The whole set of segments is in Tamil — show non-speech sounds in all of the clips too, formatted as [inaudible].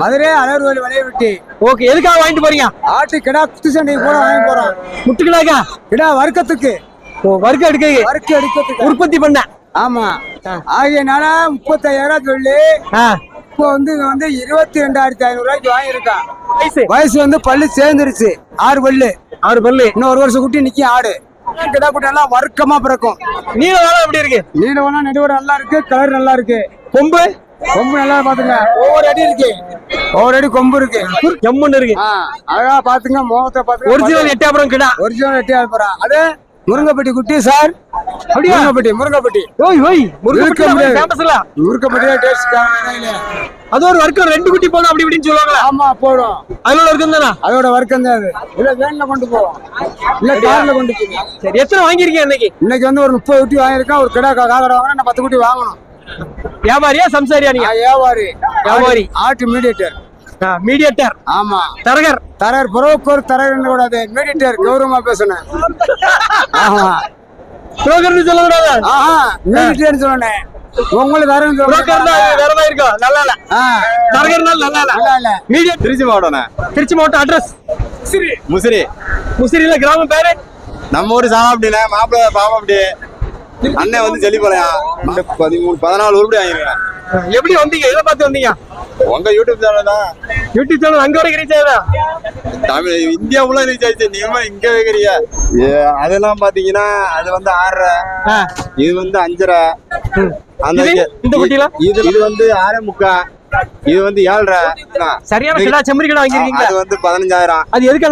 மதுரை வலைய வெட்டி. ஓகே எதுக்காக வாங்கிட்டு போறீங்க? ஆட்டு கிடா குத்து சண்டைக்கு கூட வாங்கி போறோம். முட்டுக்கலாக்கா கிடா வர்க்கத்துக்கு ஓ வர்க்க எடுக்க வர்க்க எடுக்கிறதுக்கு. உற்பத்தி பண்ண. ஆமா. ஆகியனால முப்பத்தாயிரம் சொல்லி இப்போ வந்து வந்து இருபத்தி ரெண்டாயிரத்தி ஐநூறு ரூபாய்க்கு வாங்கியிருக்கான். வயசு? வயசு வந்து பல்லு சேர்ந்துருச்சு. ஆறு பல்லு. ஆறு பல்லு. இன்னும் ஒரு வருஷம் குட்டி நிக்கும் ஆடு. கிடா குட்டி எல்லாம் வர்க்கமா பிறக்கும். நீல வேலை எப்படி இருக்கு? நீளவனா நெடுவட நல்லா இருக்கு கலர் நல்லா இருக்கு. கொம்பு? கொம்பு நல்லா பாத்துங்க. ஒவ்வொரு அடி இருக்கு. அடி கொம்பு இருக்கு. ஜம்முன்னு இருக்கு. அழகா பாத்துங்க முகத்தை பாத்துங்க. ஒரிஜினல் எட்டாபுரம் கிடா. ஒரிஜினல் எட்டி போறா அது முருங்கப்பட்டி குட்டி சார். அப்படியா? முருங்கப்பட்டி முருங்கப்பட்டி. ஓய் ஓய் இருக்க முருகன் முடியாது. ஃபேமஸ் இல்ல முருங்கப்பட்டியா டேஸ்ட் அது ஒரு வர்க்கம் ரெண்டு குட்டி போடும் அப்படி இப்படின்னு சொல்லுவாங்களா? ஆமா போடும் ஒரு வர்க்கம் தானா? அதோட வர்க்கம் தான் அது. இல்ல வேன்ல கொண்டு போவோம் இல்ல கார்ல கொண்டு போவோம் சரி எத்தனை வாங்கியிருக்கீங்க இன்னைக்கு? இன்னைக்கு வந்து ஒரு முப்பது குட்டி வாங்கியிருக்கேன். ஒரு கடை காக்கடை வாங்கினா நான் பத்து குட்டி வாங்கணும். வியாபாரியா சம்சாரியா நீங்க? நான் வியாபாரி. வியாபாரி. ஆட்டு மீடியேட்டர். மீடியேட்டர். ஆமா. தரகர். தரர் புரோக்கர் தரர் கூடாது மீடியேட்டர் கௌரவமா பேசணும் ஆமா. புரோக்கர்னு சொல்ல கூடாது ஆஹா மீடியேட்டர் சொன்னேன். உங்களுக்கு தான் அது வேற மாதிரி இருக்கும் நல்லா இல்ல. தரகர்னால நல்லா இல்ல. நல்லா இல்ல. மீடியேட் திருச்சி மாவட்டம் அட்ரஸ் முசிறி. முசிறியில கிராமம் பேரு? நம்ம ஊர் சாமாப்டிண்ணே மாப்பிள்ளை பாமாப்டி அண்ணன் வந்து செல்லிப்பாளையம் பதிமூணு பதினாலு உருப்படி வாங்கிருக்கேன். எப்படி வந்தீங்க? எதை பார்த்து வந்தீங்க? உங்க யூடியூப் சேனல் தான். யூடியூப் சேனல் அங்க வரைக்கும் ரீச் ஆகுதா? தமிழ் இந்தியா ஃபுல்லா ரீச் ஆயிடுச்சு. நீங்க இங்க வைக்கிறிய அதெல்லாம் பாத்தீங்கன்னா அது வந்து ஆறரை. இது வந்து அஞ்சரை. அந்த இது? இந்த குட்டிலாம்? இது இது வந்து ஆறே முக்கா. இது வந்து ஏழரை. சரியான செம்மறி கிடா வாங்கிருக்கீங்களா அது வந்து பதினஞ்சாயிரம். அது எதுக்கு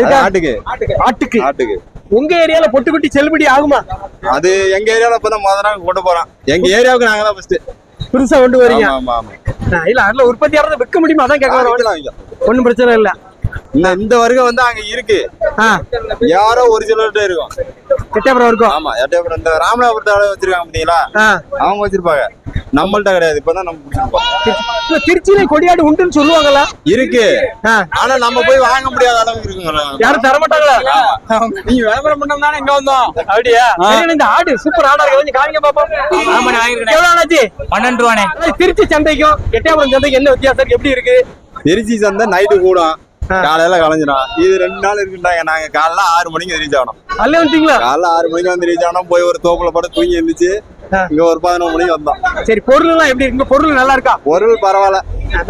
எதுக்கா ஆட்டுக்கு. ஆட்டுக்கு. ஆட்டுக்கு. உங்க ஏரியால பொட்டு குட்டி செல்லுபடி ஆகுமா? அது எங்க ஏரியால இப்பதான் முத நாள் கொண்டு போறோம். எங்க ஏரியாவுக்கு நாங்க தான் ஃபர்ஸ்ட் புதுசா கொண்டு வரீங்க. ஆமா ஆமா ஆ, இல்ல அதுல உற்பத்தி ஆறத விற்க முடியுமா? அதான் கேட்க வரேன் வாங்கிக்கலாம், வாங்கிக்கலாம். ஒண்ணும் பிரச்சனை இல்ல. இந்த வருகம் வந்து அங்க இருக்கு. யாரோ ஒரு சிலர்கிட்ட இருக்கும். எட்டாபுரம் இருக்கும். ஆமா எட்டயபுரம் இந்த ராமநாதபுரத்தை வச்சிருக்காங்க பாத்தீங்களா? அவங்க வச்சிருப்பாங்க. நம்மள்ட்ட கிடையாது. இப்பதான் நம்ம பிடிச்சிருப்போம் திருச்சியில கொடியாடு உண்டுன்னு சொல்லுவாங்கல்ல? இருக்கு. ஆனா நம்ம போய் வாங்க முடியாத அளவுக்கு இருக்குங்க யாரும் தர மாட்டாங்களா? நீங்க விளம்பரம் பண்ணோம் தானே இங்க வந்தோம். அப்படியா? சரி, இந்த ஆடு சூப்பர் ஆடா இருக்கு? கொஞ்சம் காமிங்க பாப்போம். எவ்வளவு ஆனாச்சு? பன்னெண்டு ரூபானே திருச்சி சந்தைக்கும் எட்டாபுரம் சந்தைக்கும் என்ன வித்தியாசம்? எப்படி இருக்கு? திருச்சி சந்தை நைட்டு கூடும். காலையில கலைஞ்சிடும் இது ரெண்டு நாள் இருக்குன்றாங்க. நாங்க காலைல ஆறு மணிக்கு ரீச் ஆகணும். அல்ல வந்துட்டீங்களா? காலைல ஆறு மணிக்கு வந்து ரீச் ஆகணும். போய் ஒரு தோப்புல படம் தூங்கி இருந்துச்சு ஆ. இங்க ஒரு பதினொரு மணிக்கு வந்தோம். சரி பொருள் எல்லாம் எப்படி இருக்கு? பொருள் நல்லா இருக்கா பொருள் பரவாயில்ல.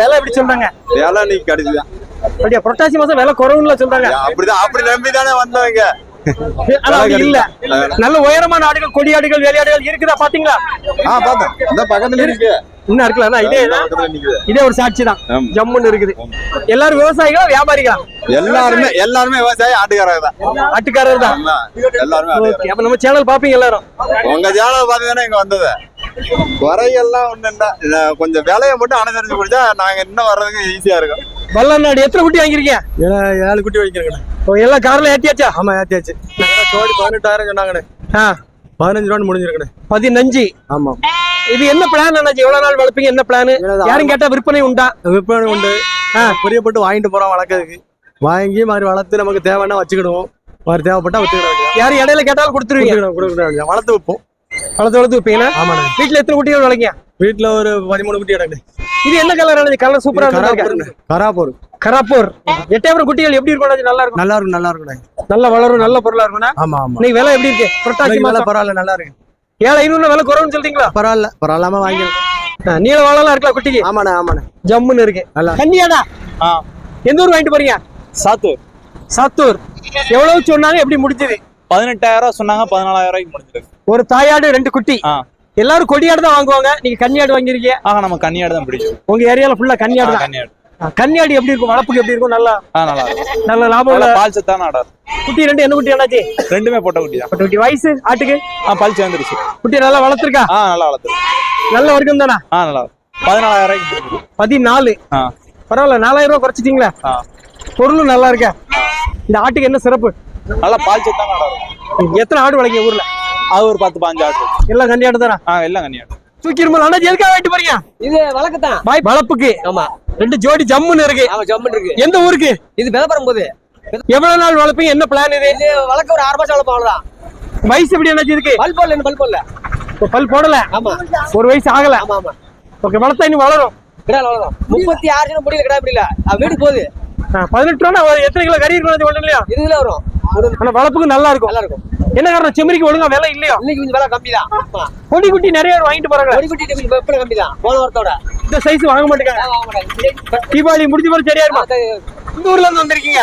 விலை எப்படி சொல்றாங்க? வேலை இன்னைக்கு கிடைச்சுதான் அப்படியா புரட்டாசி மாசம் விலை குறவுன்னு சொல்றாங்க. அப்படிதான் அப்படி நம்பி தானே வந்தவங்க இல்ல. நல்ல உயரமான ஆடுகள் கொடியாடுகள் வேலையாடுகள் இருக்குதா பாத்தீங்களா ஆ பார்த்தேன். இந்த பக்கத்துல இருக்கு. இன்னும் இருக்குல்ல இதே இதே ஒரு சாட்சி தான். ஜம்முன்னு இருக்குது. எல்லாரும் விவசாயிகளா வியாபாரிகளா? எல்லாருமே எல்லாருமே விவசாயி ஆட்டுக்காரங்க தான். ஆட்டுக்காரர் தான். எல்லாருமே. ஓகே அப்ப நம்ம சேனல் பாப்பீங்க எல்லாரும். உங்க சேனல் பாத்தீங்கன்னா இங்க வந்தது. குறையெல்லாம் ஒண்ணு கொஞ்சம் விலையை மட்டும் அனுசரிச்சு குடிச்சா நாங்க இன்னும் வர்றதுக்கு ஈஸியா இருக்கும். வல்லநாடு எத்தனை குட்டி வாங்கிருக்கீங்க ஏழு குட்டி ஓ, எல்லாம் கார்ல ஏத்தியாச்சா? ஆமா ஏத்தியாச்சு. ஜோடி பதினெட்டாயிரம் சொன்னாங்கண்ணே. ஆ, பதினஞ்சு ரூபா முடிஞ்சிருக்கண்ணே. பதினஞ்சு. ஆமா. இது என்ன பிளான் அண்ணாச்சி? எவ்வளவு நாள் வளர்ப்பீங்க? என்ன பிளான் யாரும் கேட்டா விற்பனை உண்டா? விற்பனை உண்டு. பிரியப்பட்டு வாங்கிட்டு போறோம் வளர்க்கறதுக்கு. வாங்கி மாதிரி வளர்த்து நமக்கு தேவைன்னா வச்சுக்கிடுவோம். மாதிரி தேவைப்பட்டா வச்சுக்கிடுவோம் யாரும் இடையில கேட்டாலும் கொடுத்துருவீங்க. வளர்த்து வைப்போம். வளர்த்து வளர்த்து வைப்பீங்களா? ஆமாண்ணே. வீட்டுல எத்தனை குட்டிகள் வளர்க்கீங்க? வீட்டுல ஒரு பதிமூணு குட்டி கிடக்கு இது என்ன கலர் கலர் சூப்பரா கராப்பூர் கராப்பூர். எட்டாயிரம் குட்டிகள் எப்படி இருக்கும்? நல்லா இருக்கும் நல்லா இருக்கும்? நல்லா இருக்கும் நல்லா வளரும் நல்ல பொருளா இருக்கும்னா ஆமா ஆமா. விலை எப்படி இருக்கு? புரட்டாசி மாசம். பரவாயில்ல நல்லா இருக்கு ஏழு ஐநூறு விலை குறைவுன்னு சொல்றீங்களா? பரவாயில்ல பரவாயில்லாம ஆ, நீல வாழலாம் இருக்கலாம் குட்டிக்கு? ஆமாண்ணே ஆமாண்ணே. ஜம்முன்னு இருக்கு. நல்லா. கன்னியாடா? எந்த ஊர் வாங்கிட்டு போறீங்க? சாத்தூர். சாத்தூர். எவ்வளவு சொன்னாங்க எப்படி முடிஞ்சது? பதினெட்டாயிரம் ரூபாய் சொன்னாங்க பதினாலாயிரம் ரூபாய்க்கு முடிஞ்சிருக்கு ஒரு தாயாடு ரெண்டு குட்டி. எல்லாரும் கொடியாடு தான் வாங்குவாங்க. நீங்க கன்னியாடு வாங்கிருக்கீங்க ஆக நம்ம கன்னியாடு தான் பிடிக்கும். உங்க ஏரியால ஃபுல்லா கன்னியாடு தான். கன்னியாடு. கன்னியாடு எப்படி இருக்கும்? வளர்ப்புக்கு எப்படி இருக்கும்? நல்லா நல்லா நல்ல லாபம் நல்லா பால் சத்தான ஆடா. குட்டி ரெண்டு என்ன குட்டி என்னாச்சு ரெண்டுமே பொட்டை குட்டி தான். பட்டு குட்டி. வயசு ஆட்டுக்கு? ஆ பல் சேர்ந்துருச்சு குட்டி நல்லா வளர்த்துருக்கா? ஆ நல்லா வளர்த்து நல்ல வர்க்கம் தானா? ஆ நல்லா. பதினாலாயிரம். பதினாலு. ஆ. பரவாயில்ல நாலாயிரம் ரூபாய் குறைச்சிட்டீங்களா? ஆ. பொருளும் நல்லா இருக்கா? இந்த ஆட்டுக்கு என்ன சிறப்பு? நல்லா பால் சத்தான ஆடா எத்தனை ஆடு வளர்க்கீங்க ஊர்ல? அது ஒரு பத்து பாஞ்சு ஆடு. எல்லாம் கன்னியாடு தானா? ஆ எல்லாம் கன்னியாடு. தூக்கி இருமல் அண்ணா எதுக்காக வாங்கிட்டு போறீங்க? இது வழக்குதான். பாய் வளப்புக்கு. ஆமா. ரெண்டு ஜோடி ஜம்முன்னு இருக்கு. ஆமா ஜம்முன் இருக்கு. எந்த ஊருக்கு? இது விதப்பறம் போது. எவ்வளவு நாள் வளர்ப்பீங்க? என்ன பிளான் இது? இது வழக்க ஒரு ஆறு மாசம் வளர்ப்போம் அவ்வளவுதான். வயசு எப்படி என்ன இருக்கு பல் போடல பல் போடல. பல் போடல? ஆமா. ஒரு வயசு ஆகல. ஆமா ஆமா. ஓகே வளர்த்தா இன்னும் வளரும். கிடா அவ்வளவுதான். முப்பத்தி ஆறு முடியல கிடா முடியல. வீடு போகுது. பதினெட்டு ரூபா ஒரு எத்தனை கிலோ கறி இருக்கும் ஒன்றும் இல்லையா? இதுல வரும். ஆனா வளர்ப்புக்கு நல்லா இருக்கும். நல்லா இருக்கும். என்ன காரணம்? செம்மறிக்கு ஒழுங்கா விலை இல்லையா? இன்னைக்கு கொஞ்சம் விலை கம்மி தான் கொடி குட்டி நிறைய பேர் வாங்கிட்டு போறாங்க கொடிக்குட்டி கொஞ்சம் வெப்பட கம்மி தான் போன வாரத்தோட. இந்த சைஸ் வாங்க மாட்டாங்க. தீபாவளி முடிஞ்ச பிறகு சரியா இருக்குமா? இந்த ஊர்ல இருந்து வந்திருக்கீங்க?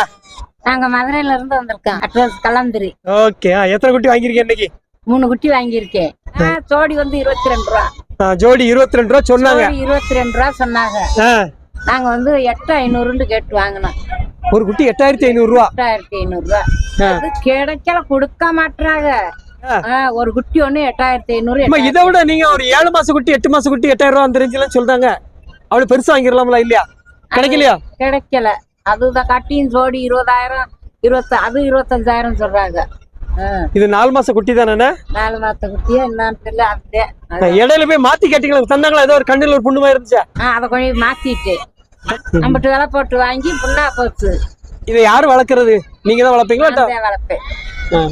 நாங்க மதுரையில இருந்து வந்திருக்கோம். அட்ரஸ் கலந்துரி. ஓகே. எத்தனை குட்டி வாங்கிருக்கீங்க இன்னைக்கு? மூணு குட்டி வாங்கியிருக்கேன். ஜோடி வந்து இருபத்தி ரெண்டு ரூபா. ஜோடி இருபத்தி ரெண்டு ரூபா சொன்னாங்க. இருபத்தி ரெண்டு ரூபா சொன்னாங்க. நாங்க வந்து எட்டு ஐநூறுன்னு கேட்டு வாங்கினோம். ஒரு குட்டி எட்டாயிரத்தி ஐநூறு ரூபா எட்டாயிரத்தி ஐநூறு ரூபா கிடைக்கல கொடுக்க மாட்டாங்க. ஒரு குட்டி ஒண்ணு எட்டாயிரத்தி ஐநூறு இதை விட நீங்க ஒரு ஏழு மாச குட்டி எட்டு மாச குட்டி எட்டாயிரம் ரூபா அந்த ரேஞ்சிலாம் சொல்றாங்க. அவ்வளவு பெருசா வாங்கிடலாம்ல இல்லையா? கிடைக்கலையா? கிடைக்கல. அதுதான் கட்டியும் ஜோடி இருபதாயிரம் இருபத்தி அது இருபத்தஞ்சாயிரம் சொல்றாங்க. இது நாலு மாச குட்டி தானே நாலு மாத்த குட்டியா என்னன்னு இடையில போய் மாத்தி கேட்டீங்களா தந்தாங்களா? ஏதோ ஒரு கண்ணில் ஒரு புண்ணு மாதிரி இருந்துச்சா? அதை கொஞ்சம் மாத்திட்டு. நம்மகிட்ட விலை போட்டு வாங்கி புண்ணா போச்சு இதை யாரு வளர்க்கறது? நீங்க தான் வளர்ப்பீங்களா? வளர்ப்பேன்.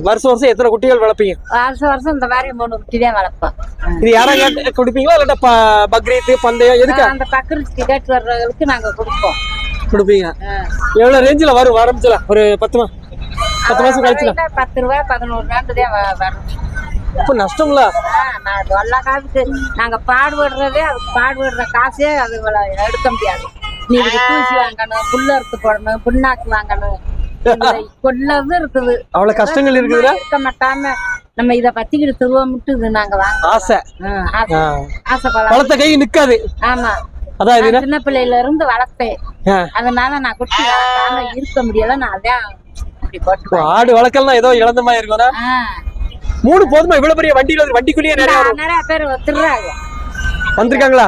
வருஷம் வருஷம் எத்தனை குட்டிகள் வளர்ப்பீங்க? வருஷம் வருஷம் இந்த மாதிரி மூணு குட்டி தான் வளர்ப்பேன் இது யாரா கேட்டு கொடுப்பீங்களா? இல்லாட்டா ப- பக்ரீத் பந்தயம் எதுக்கா? அந்த பக்கத்து கேட்டு வர்றவங்களுக்கு நாங்க கொடுப்போம். கொடுப்பீங்க. எவ்வளவு ரேஞ்சில் வரும்? ஆரம்பிச்சல ஒரு பத்து மா பத்து மாசம் வரையில பத்து ரூபாய் பதினோரு ரூபாண்டு தான் வ- வரும். அப்ப நஷ்டம்ல? எல்லா காசுக்கு நாங்க பாடுபடுறதே அதுக்கு பாடுபடுற காசே அது எடுக்க முடியாது. நீ தூசி வாங்கணும் புல்ல அறுத்து போடணும் புண்ணாக்கு வாங்கணும். கொள்ளது இருக்குது. அவ்வளவு கஷ்டங்கள் இருக்குதுல இருக்க மாட்டாம நம்ம இத பத்திக்கிட்டு திருவோம்ட்டு இது நாங்க வாங்க ஆசை. ஆசைப்படலாம் வளர்த்த கை நிக்காது. ஆமா. அதான் சின்ன பிள்ளையில இருந்து வளர்ப்பேன் ஆ. அதனால நான் குட்டி வளர்க்காம இருக்க முடியல நான் அதான் ஆடு வளர்க்கலாம் ஏதோ இழந்த மாதிரி இருக்கும்னா மூணு போதுமா? இவ்வளவு பெரிய வண்டியில வண்டிக்குள்ளேயே நிறைய பேர் வந்திருக்காங்களா?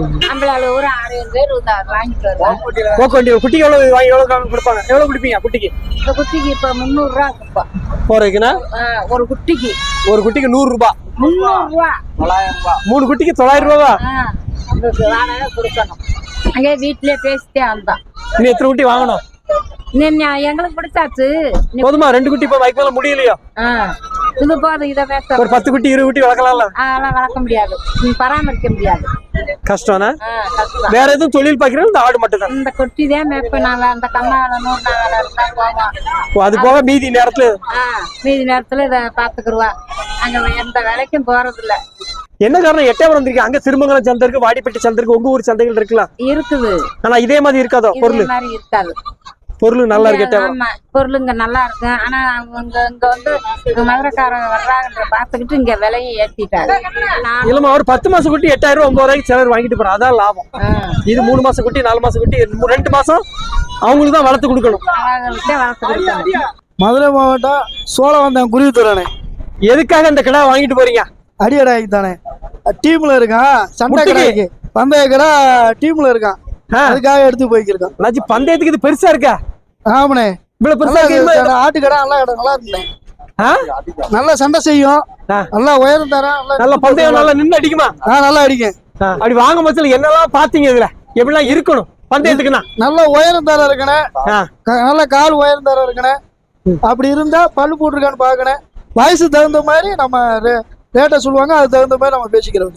நம்மளால ஒரு ஆறு ஏழு பேர் வந்து வாங்கிட்டு வருவாங்க. போக்க வண்டி குட்டிக்கு எவ்வளவு வாங்கி எவ்வளவு காசு கொடுப்பாங்க? எவ்வளவு கொடுப்பீங்க குட்டிக்கு? இந்த குட்டிக்கு இப்ப முந்நூறு ரூபா கொடுப்போம் போறதுக்குன்னா ஒரு குட்டிக்கு. ஒரு குட்டிக்கு நூறு ரூபாய் முந்நூறு ரூபா. மூணு குட்டிக்கு தொள்ளாயிரம் ரூபாவா? அதுக்கு வாடகை கொடுக்கணும். அங்கே வீட்டிலே பேசிட்டே வந்தோம் இன்னும் எத்தனை குட்டி வாங்கணும்? எங்களுக்கு பிடிச்சாச்சு போதுமா? ரெண்டு குட்டி இப்ப வைக்க மேல முடியலையோ? இது போதும் இதை பேச ஒரு பத்து குட்டி இருபது குட்டி வளர்க்கலாம்ல? அதெல்லாம் வளர்க்க முடியாது. பராமரிக்க முடியாது. கஷ்டம்னா? வேற எதுவும் தொழில் பாக்கிறீங்க இந்த ஆடு மட்டும் தான் இந்த கொட்டி தான் மேய்ப்பேன் நான் அந்த கம்மாவில நூறு நாள் போவோம். அது போக மீதி நேரத்துல? மீதி நேரத்துல இதை பாத்துக்கிருவா. அங்க எந்த வேலைக்கும் போறது இல்ல என்ன காரணம்? எட்டாவது வந்திருக்கு அங்க திருமங்கலம் சந்தை இருக்கு வாடிப்பட்டி சந்தை இருக்கு உங்க ஊர் சந்தைகள் இருக்கலாம். இருக்குது. ஆனா இதே மாதிரி இருக்காதோ? பொருள்? மாதிரி இருக்காது. பொருள் நல்லா இருக்கு பொருளுங்க நல்லா இருக்கு. ஆனா அவங்க இங்க வந்து மதுரைக்காரங்க வர்றாங்கன்ற பாத்துக்கிட்டு இங்க விலையை ஏத்திட்டாங்க. இல்லமா ஒரு பத்து மாசம் குட்டி எட்டாயிரம் ரூபாய் ஒன்பது ரூபாய்க்கு சிலர் வாங்கிட்டு போறோம். அதான் லாபம். இது மூணு மாசம் குட்டி நாலு மாசம் குட்டி ரெண்டு மாசம் அவங்களுக்கு தான் வளர்த்து கொடுக்கணும். மதுரை மாவட்டம் சோழவந்தம் குருவித்துறானே எதுக்காக இந்த கிடா வாங்கிட்டு போறீங்க? அடியடாய்க்கு தானே. டீம்ல இருக்கான் சண்டை? கடைக்கு பந்தய கடை டீம்ல இருக்கான். அதுக்காக எடுத்து போய்க்கிருக்கான். பந்தயத்துக்கு இது பெருசா இருக்கா? ஆமாண்ணே. இவ்வளவு பெருசா நல்லா இருக்கு இருக்கு. ஆட்டு கடை நல்லா கடை நல்லா இருக்குண்ணே? நல்லா சண்டை செய்யும். நல்லா உயரம் தரேன் நல்ல பந்தயம் நல்லா நின்னு அடிக்குமா? நல்லா அடிக்கும். அப்படி வாங்கும் பட்சத்துல என்னெல்லாம் பாத்தீங்க இதுல? எப்படிலாம் இருக்கணும்? பந்தயத்துக்குன்னா? நல்ல உயரம் தர இருக்கணே ஆ. க- நல்ல கால் உயரம் தர இருக்கணே அப்படி இருந்தா பல்லு போட்டிருக்கான்னு பார்க்கணும் வயசு தகுந்த மாதிரி நம்ம ரேட்டை சொல்லுவாங்க. அது தகுந்த மாதிரி நம்ம பேசிக்கிறோம்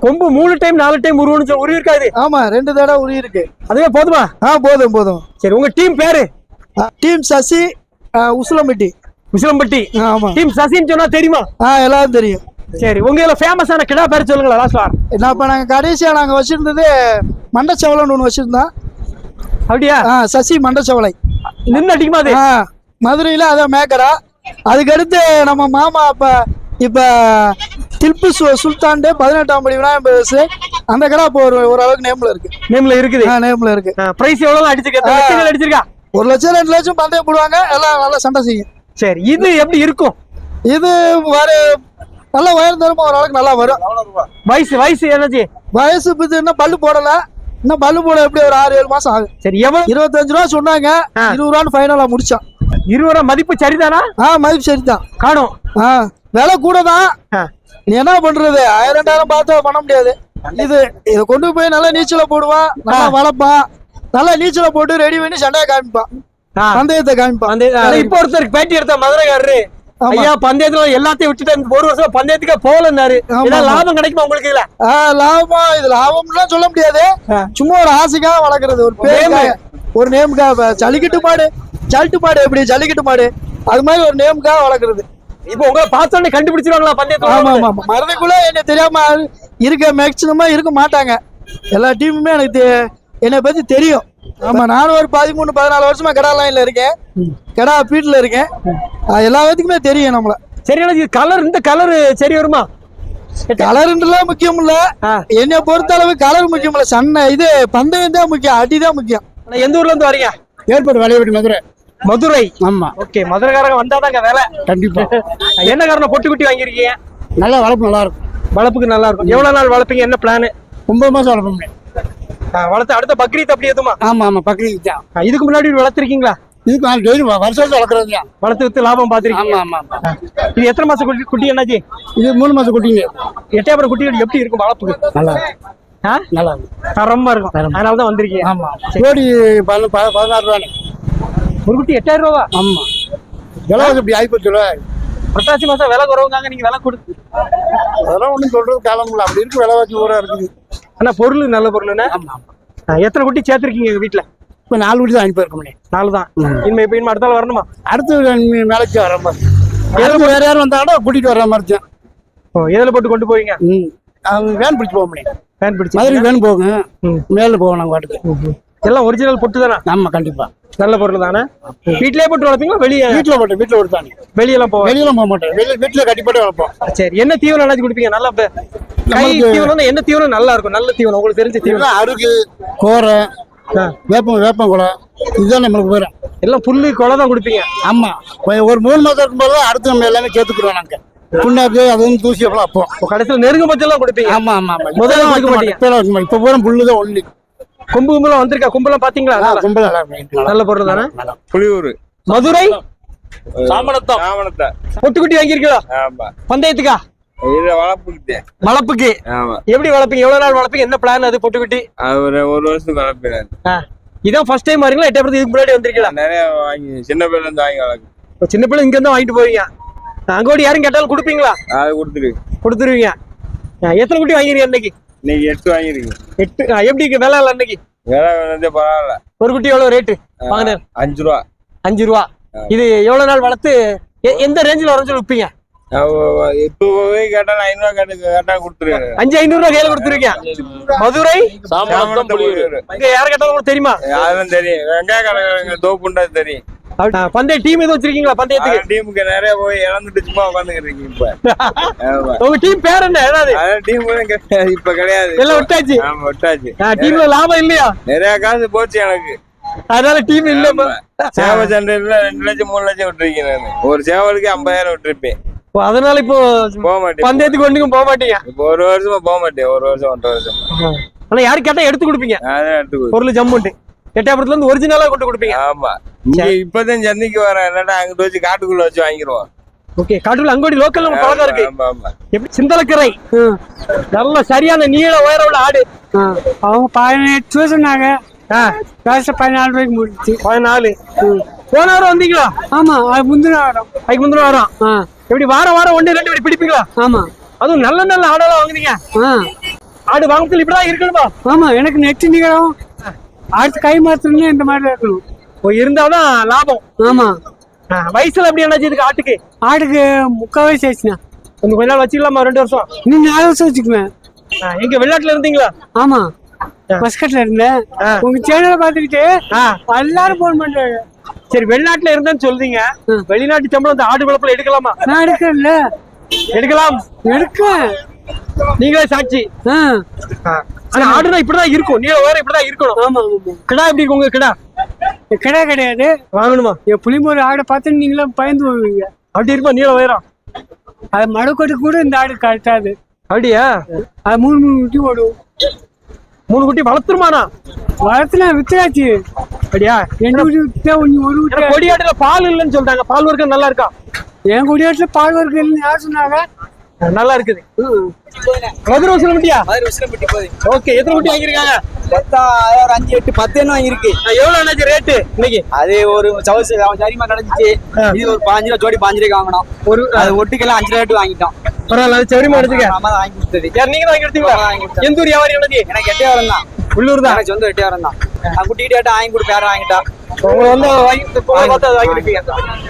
கொம்பு மூணு டைம் நாலு டைம் உருவன்னு சொல்லி உருவி இருக்காது ஆமா ரெண்டு தடவை உரி இருக்கு அதுவே போதுமா? ஆ போதும் போதும். சரி உங்க டீம் பேரு? டீம் சசி உசிலம்பட்டி. விசிலம்பட்டி ஆ, ஆமா. டீம் சசின்னு சொன்னா தெரியுமா? ஆ எல்லாரும் தெரியும். சரி உங்க இதுல ஃபேமஸான கிடா பேர் சொல்லுங்களா லாஸ்ட் வாரம் நான் இப்போ நாங்கள் கடைசியாக நாங்கள் வச்சிருந்தது மண்டச்சவளைன்னு ஒன்று வச்சிருந்தோம். அப்படியா? ஆ சசி மண்டச்சவளை. நின்னு அடிக்குமா அது? ஆ மதுரையில் அதான் மேக்கடா அதுக்கடுத்து நம்ம மாமா அப்போ இப்போ தில்பு சு சுல்தான்ட்டு பதினெட்டாம் படி விநாயகர் வயசு அந்த கடை இப்போ ஒரு ஓரளவுக்கு நேமில் இருக்கு. நேம்ல இருக்குது. ஆ நேமில் இருக்கு. பிரைஸ் எவ்வளவு அடிச்சிருக்க எத்தனை லட்சங்கள் அடிச்சிருக்கா? ஒரு லட்சம் ரெண்டு லட்சம் பந்தயம் போடுவாங்க. எல்லாம் நல்லா சண்டை செய்யும். சரி இது எப்படி இருக்கும்? இது வர நல்லா உயர்ந்த ஓரளவுக்கு நல்லா வரும். வயசு வயசு என்னாச்சு? வயசு இன்னும் பல்லு போடல. இன்னும் பல்லு போட எப்படி ஒரு ஆறு ஏழு மாசம் ஆகும் சரி எவ்வளவு? இருபத்தஞ்சு ரூபா சொன்னாங்க. இருபது ரூபான்னு ஃபைனலாக முடிச்சோம் இருபது ரூபா மதிப்பு சரிதானா? ஆ மதிப்பு சரிதான். காணும். ஆ விலை கூட தான். நீ என்ன பண்றது? ஆயிரம் ரெண்டாயிரம் பார்த்து பண்ண முடியாது. இது இதை கொண்டு போய் நல்லா நீச்சல போடுவான். நல்லா. வளர்ப்பான். நல்லா நீச்சல போட்டு ரெடி பண்ணி சண்டையை காமிப்பான். பந்தயத்தை காமிப்பான். இப்போ ஒருத்தருக்கு பேட்டி எடுத்த மதுரைக்காரரு. ஐயா பந்தயத்துல எல்லாத்தையும் விட்டுட்டு ஒரு வருஷம் பந்தயத்துக்கே போகலன்னாரு. லாபம் கிடைக்குமா உங்களுக்கு இதுல? ஆ, லாபம் இது லாபம்லாம் சொல்ல முடியாது. சும்மா ஒரு ஆசைக்காக வளர்க்குறது ஒரு பேருக்காக. ஒரு நேமுக்காக ஜல்லிக்கட்டு மாடு. ஜல்லிட்டு மாடு எப்படி ஜல்லிக்கட்டு மாடு? அது மாதிரி ஒரு நேமுக்காக வளர்க்குறது. இப்போ உங்களை பார்த்த உடனே கண்டுபிடிச்சிருவாங்களா பந்தயத்துல? ஆமா ஆமா மறந்துக்குள்ள என்ன தெரியாம இருக்க மேக்சிமமா இருக்க மாட்டாங்க. எல்லா டீமுமே எனக்கு என்னை பத்தி தெரியும். ஆமா நானும் ஒரு பதிமூணு பதினாலு வருஷமா கடா லைன்ல இருக்கேன். கடா ஃபீல்ட்ல இருக்கேன். எல்லா பேத்துக்குமே தெரியும் நம்மள. சரி இது கலர் இந்த கலர் சரி வருமா? கலருன்றலாம் முக்கியம் இல்ல. என்னை பொறுத்த அளவு கலர் முக்கியம் இல்ல. சண்டை இது பந்தயம் தான் முக்கியம் அடிதான் முக்கியம். ஆனா எந்த ஊர்ல இருந்து வரீங்க? ஏற்பாடு விளையாட்டு மதுரை. மதுரை? ஆமா. ஓகே மதுரைக்காரங்க வந்தாதாங்க வேலை. கண்டிப்பா. [laughs] என்ன காரணம்? பொட்டு குட்டி வாங்கியிருக்கீங்க? நல்ல வளர்ப்பு நல்லா இருக்கும். வளர்ப்புக்கு நல்லா இருக்கும். எவ்வளவு நாள் வளர்ப்பீங்க? என்ன பிளான் ஒன்பது மாசம் வளர்ப்ப முடியும் வளர்த்து அடுத்த பக்ரீத் அப்படி எதுமா? ஆமா ஆமா பக்கத்துக்கு தான். இதுக்கு முன்னாடி வளர்த்துருக்கீங்களா? இதுக்கு நான் டெய்லி வருஷம் வளர்க்குறது தான். வளர்த்து வித்து லாபம் பாத்திருக்கீங்க ஆமா ஆமா இது எத்தனை மாசம் குட்டி குட்டி என்னாச்சு? இது மூணு மாசம் குட்டிங்க. எட்டையாபுரம் குட்டி எப்படி இருக்கும் வளர்ப்புக்கு? நல்லா? நல்லா இருக்கும். தரமா இருக்கும். அதனால தான் வந்திருக்கீங்க. ஆமா கோடி பதினாறு ரூபாய் ஒரு குட்டி எட்டாயிரம் ரூபா ஆமா. விலை இப்படி ஆயிப்போச்சு புரட்டாசி மாசம் விலை குறவுங்க நீங்க விலை கொடுத்து அதெல்லாம் ஒன்றும் சொல்றது காலம் இல்லை. அப்படி இருக்கு விலைவாசி ஊரா இருக்குது. ஆனா பொருள் நல்ல பொருள்னா எத்தனை குட்டி சேர்த்திருக்கீங்க எங்க வீட்டுல இப்போ நாலு குட்டி தான் அனுப்பி இருக்க முடியும் நாலு தான் இனிமே இப்ப இனிமே அடுத்த நாள் வரணுமா? அடுத்து மேலைக்கு வர மாதிரி. அடுத்து வேற யாரும் வந்தாங்கன்னா கூட்டிட்டு வர மாதிரி தான். ஓ, எதுல போட்டு கொண்டு போவீங்க? அவங்க வேன் பிடிச்சி போக முடியும் ஃபேன் பிடிச்சி மதுரைக்கு வேன் போங்க ம். மேல போவோம் நாங்கள் வாட்டுக்கு எல்லாம் ஒரிஜினல் பொட்டு தானே? ஆமா கண்டிப்பா. நல்ல பொருள் தானே? வீட்லயே போட்டு வளர்ப்பீங்களா? வெளியே? வீட்டில் போட்டேன் வீட்டில் கொடுத்தாங்க வெளியெல்லாம் போவேன் வெளியெல்லாம் போக மாட்டேன் வெளியே வீட்டில் கட்டி போட்டு வளர்ப்போம் சரி. என்ன தீவனம் என்னாச்சு கொடுப்பீங்க? நல்லா கை தீவனம் என்ன தீவனம்? நல்லா இருக்கும். நல்ல தீவனம். உங்களுக்கு தெரிஞ்ச தீவனம். அருகு கோரை. வேப்பம் வேப்பங்குளம். இதுதான் நம்மளுக்கு வரும் எல்லாம் புல்லு கொலை தான் கொடுப்பீங்க? ஆமா. ஒரு- மூணு மாதம் இருக்கும்போது அடுத்து நம்ம எல்லாமே சேர்த்துக்கிறோம் நாங்க. புண்ணாக்கு அது வந்து தூசி அப்பலாம் அப்போ கடைசியில் நெருங்க பட்சம் கொடுப்பீங்க? ஆமா ஆமா ஆமா. முதல்ல வைக்க மாட்டீங்க. இப்ப பூரா புல்லு தான் ஒல்லி கொம்பு கும்பலாம் வந்திருக்கா? கும்பலாம் பாத்தீங்களா? நல்லா- பொருள் தானே. புளியூர். மதுரை? பொட்டுக்குட்டி வாங்கியிருக்கீங்களா? ஆமா. பந்தயத்துக்கா? வளர்ப்புக்கு. ஆமா. எப்படி வளர்ப்பீங்க? எவ்வளவு நாள் வளர்ப்பீங்க? என்ன பிளான் அது பொட்டுக்குட்டி? ஒரு ஒரு வருஷத்துக்கு வளர்ப்பினாரு ஆ. இதான் ஃபர்ஸ்ட் டைம் வரீங்களா? எட்டே இதுக்கு முன்னாடி வந்திருக்கீங்களா? நிறைய வாங்கி சின்ன பிள்ளைல இருந்து வாங்கி வளர்க்கு சின்ன பிள்ளை இங்க இருந்து வாங்கிட்டு போவீங்க. அங்கோடி யாரும் கேட்டாலும் கொடுப்பீங்களா? அது கொடுத்துரு கொடுத்துருவீங்க. ஆ, எத்தனை குட்டி வாங்கிருக்கீங்க அன்னைக்கு இன்னைக்கு எட்டு வாங்கிருக்கு எட்டு எப்படி இருக்கு? விலை இல்லை அன்னைக்கு விலை வந்து பரவாயில்ல. ஒரு குட்டி எவ்வளவு ரேட்டு வாங்கினேன் அஞ்சு ரூபா. அஞ்சு ரூபா. இது எவ்வளவு நாள் வளர்த்து எ- எந்த ரேஞ்சில் வரும் சொல்லி விற்பீங்க இப்போ போய் கேட்டா நான் ஐநூறுவா கேட்டு கேட்டா கொடுத்துருவேன். அஞ்சு ஐநூறு ரூபா கையில கொடுத்துருவீங்க மதுரை? யார கேட்டாலும் தெரியுமா? அதெல்லாம் தெரியும். வெங்காய கடை தோப்புண்டது தெரியும். பந்தய டீம் எதுவும் வச்சிருக்கீங்களா பந்தயத்துக்கு? டீமுக்கு நிறைய போய் இழந்துட்டு சும்மா உட்காந்துக்கிறீங்க இப்ப. [laughs] உங்க டீம் பேர் என்ன? ஏதாவது டீம் [laughs] இப்ப கிடையாது. எல்லாம் விட்டாச்சு? ஆமா விட்டாச்சு. டீம்ல லாபம் இல்லையா? நிறைய காசு போச்சு எனக்கு. அதனால டீம் இல்ல. சேவை சண்டையில ரெண்டு லட்சம் மூணு லட்சம் விட்டுருக்கேன் நான். ஒரு சேவலுக்கு ஐம்பதாயிரம் விட்டுருப்பேன். அதனால இப்போ போக மாட்டேன். பந்தயத்துக்கு ஒண்ணுக்கும் போக மாட்டீங்க? இப்போ ஒரு வருஷமா போக மாட்டேன். ஒரு வருஷம் ஒன்றரை வருஷம். ஆனா யாரு கேட்டா எடுத்து கொடுப்பீங்க? பொருள் ஜம்முன்ட்டு எட்டாபுரத்துல இருந்து ஒரிஜினலா கொண்டு கொடுப்பீங்க. ஆமா. இங்க இப்பதான் என்னடா அங்கிட்டு வச்சு காட்டுக்குள்ள வச்சு வாங்கிருவோம். ஓகே காட்டுல அங்கோடி உங்க பழக்கம் இருக்கு. எப்படி? சிந்தலக்கரை. நல்ல சரியான நீள உயரம் உள்ள ஆடு. அவங்க பதினெட்டு சொன்னாங்க. பதினாலு ரூபாய்க்கு முடிச்சு பதினாலு. போன வாரம் வந்தீங்களா? ஆமா முந்தின வாரம். அதுக்கு முந்தின வாரம். ஆ. எப்படி வாரம் வாரம் ஒண்ணு ரெண்டு இப்படி பிடிப்பீங்களா? ஆமா. அதுவும் நல்ல நல்ல ஆடெல்லாம் வாங்குனீங்க. ஆ. ஆடு வாங்கத்துல இப்படிதான் இருக்கணுமா? ஆமா எனக்கு நெட்டு நிகழும். அடுத்து கை மாத்திரமே இந்த மாதிரி இருக்கணும். இருந்தாதான் லாபம். ஆமா. வயசுல எப்படி என்னாச்சு இதுக்கு ஆட்டுக்கு? ஆடுக்கு முக்கால் வயசு ஆச்சுண்ணா கொஞ்சம் கொஞ்ச நாள் வச்சுக்கலாமா ரெண்டு வருஷம்? இன்னும் நாலு வருஷம் வச்சுக்குவேன். எங்க வெளிநாட்டுல இருந்தீங்களா? ஆமா. மஸ்கட்ல இருந்தேன். உங்க சேனலை பார்த்துக்கிட்டு ஆ, எல்லாரும் போன் பண்றாங்க. சரி வெளிநாட்டுல இருந்தேன்னு சொல்றீங்க. வெளிநாட்டு சம்பளம் இந்த ஆடு வளர்ப்புல எடுக்கலாமா? நான் எடுக்கல எடுக்கலாம். எடுக்கேன். நீங்களே சாட்சி. ஆனா ஆடுனா இப்படிதான் இருக்கும். நீல வேற இப்படிதான் இருக்கணும். ஆமா ஆமா கிடா எப்படி இருக்கு உங்க கிடா? கிடையாது கிடையாது. வாங்கணுமா? என் புளிமூர் ஆடை பார்த்து நீங்களாம் பயந்து போவீங்க. அப்படி இருப்பா நீல உயரம் அது மடுக்கொட்டு கூட இந்த ஆடு கட்டாது. அப்படியா? அது மூணு மூணு குட்டி ஓடும் மூணு குட்டி வளர்த்துருமாண்ணா? வளர்த்துல வித்தாச்சு. அப்படியா? ரெண்டு குட்டி வித்தா ஒன்று ஒரு குட்டி கொடியாட்டுல பால் இல்லைன்னு சொல்றாங்க. பால் வர்க்கம் நல்லா இருக்கா? என் குடியாட்டுல பால் வர்க்கம் இல்லைன்னு யார் சொன்னாங்க? நல்லா இருக்குது. மதுரை வசூல் குட்டியா? ஓகே எத்தனை குட்டி வாங்கியிருக்காங்க? ஒரு அஞ்சு எட்டு பத்து என்ன வாங்கியிருக்கு எவ்வளவு என்னாச்சு ரேட்டு இன்னைக்கு? அது ஒரு சவுசு அவன் சரிமா கிடைச்சிச்சு இது ஒரு பாஞ்சு ரூபா ஜோடி பாஞ்சு ரூபாய்க்கு வாங்கினோம். ஒரு அது ஒட்டுக்கெல்லாம் அஞ்சு ரூபாய்க்கு வாங்கிட்டோம். பரவாயில்ல அது சௌரியமா எடுத்துக்க. நம்ம வாங்கி கொடுத்தது. யார் நீங்க வாங்கி எடுத்தீங்களா. எந்த ஊர் வியாபாரி எனக்கு எட்டே வரம் தான். உள்ளூர் தான்? எனக்கு சொந்த எட்டே வரம் தான். நான் குட்டிக்கிட்டே வாங்கி யாரும் வாங்கிட்டா. உங்களை வந்து வாங்கி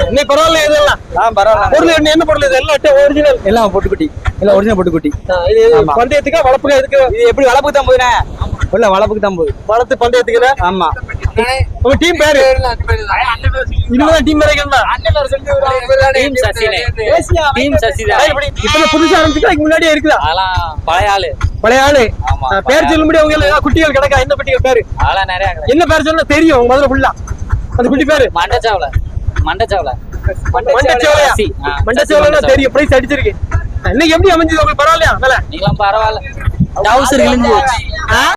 இன்னைக்கு பரவாயில்ல இதெல்லாம்? ஆ பரவாயில்ல. பொருள் என்ன பொருள் இது? எல்லாம் ஒரிஜினல் எல்லாம் பொட்டுக்குட்டி. எல்லாம் ஒரிஜினல் பொட்டுக்குட்டி. இது. பந்தயத்துக்கா வளர்ப்புக்கா எதுக்கு இது எப்படி வளர்ப்புக்கு தான் போதுனே உள்ள வளர்ப்புக்கு தான் போகுது. வளர்த்து பந்தயத்துக்கு ஆமா. உங்க டீம் பேரு? இதுதான் டீம் பேரு என்ன டீம் சசினே. டீம் சசிதா. இப்ப புதுசா ஆரம்பிச்சுக்கா இதுக்கு முன்னாடியே இருக்குதா? பழைய ஆளு. பழைய ஆளு. பேர் சொல்ல முடியும் உங்க ஏதாவது குட்டிகள் கிடக்கா? என்ன குட்டிகள் பேரு? என்ன பேர் சொல்ல தெரியும் முதல்ல ஃபுல்லா அந்த குட்டி பேரு? மண்டச்சாவல மண்டச்சாவல மண்டச்சோலையா சசி. ஆ, மண்டச்சோலைன்னா சசி தெரியும். பிரைஸ் அடிச்சிருக்கு. இன்னைக்கு எப்படி அமைஞ்சது உங்களுக்கு? பரவாயில்லையா? நீங்களும் பரவாயில்ல. டவுசர் கிழிஞ்சு